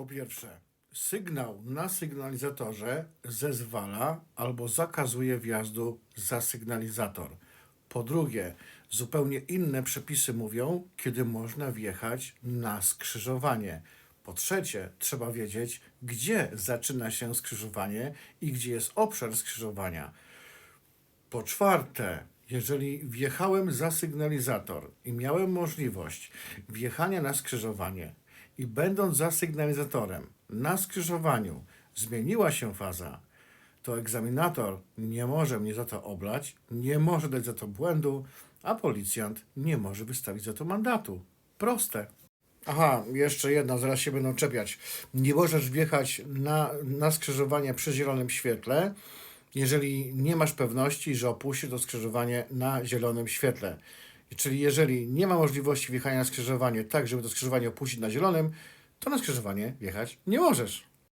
Po pierwsze, sygnał na sygnalizatorze zezwala albo zakazuje wjazdu za sygnalizator. Po drugie, zupełnie inne przepisy mówią, kiedy można wjechać na skrzyżowanie. Po trzecie, trzeba wiedzieć, gdzie zaczyna się skrzyżowanie i gdzie jest obszar skrzyżowania. Po czwarte, jeżeli wjechałem za sygnalizator i miałem możliwość wjechania na skrzyżowanie i będąc za sygnalizatorem na skrzyżowaniu zmieniła się faza, to egzaminator nie może mnie za to oblać, nie może dać za to błędu, a policjant nie może wystawić za to mandatu. Proste. Aha, jeszcze jedna, zaraz się będą czepiać. Nie możesz wjechać na, na skrzyżowanie przy zielonym świetle, jeżeli nie masz pewności, że opuścisz to skrzyżowanie na zielonym świetle. Czyli jeżeli nie ma możliwości wjechania na skrzyżowanie tak, żeby to skrzyżowanie opuścić na zielonym, to na skrzyżowanie wjechać nie możesz.